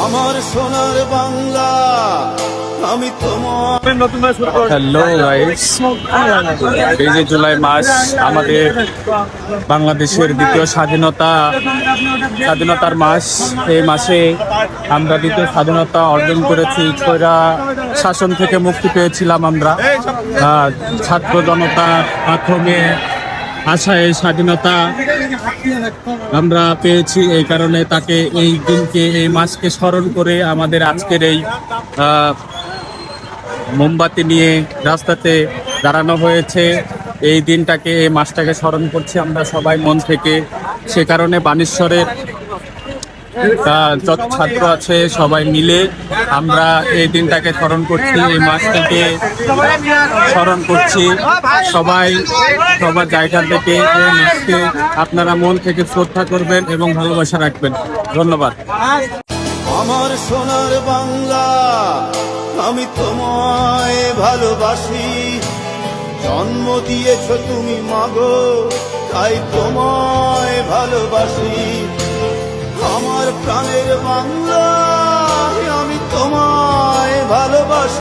আমার সোনার বাংলা আমি তোমার হ্যালো গাইস এই যে জুলাই মাস আমাদের বাংলাদেশের দ্বিতীয় স্বাধীনতা স্বাধীনতার মাস। এই মাসে আমরা দ্বিতীয় স্বাধীনতা অর্জন করেছি ছয়রা শাসন থেকে মুক্তি পেয়েছিলাম আমরা। ছাত্র জনতার মাধ্যমে আশা এই স্বাধীনতা আমরা পেয়েছি এই কারণে তাকে এই দিনকে, এই মাসকে স্মরণ করে আমাদের আজকের এই মোমবাতি নিয়ে রাস্তাতে দাঁড়ানো হয়েছে। এই দিনটাকে, এই মাসটাকে স্মরণ করছি আমরা সবাই মন থেকে। সে কারণে বানেশ্বরের ছাত্র আছে সবাই মিলে আমরা এই দিনটাকে স্মরণ করছি, এই মাসটাকে স্মরণ করছি। সবাই, সবার জায়গা থেকে এই মাসকে আপনারা মন থেকে শ্রদ্ধা করবেন এবং ভালোবাসা রাখবেন। ধন্যবাদ। আমার সোনার বাংলা, আমি তোমায় ভালোবাসি। জন্ম দিয়েছ তুমি, মাগো, তাই তোমায় ভালোবাসি। আমার প্রাণের বাংলা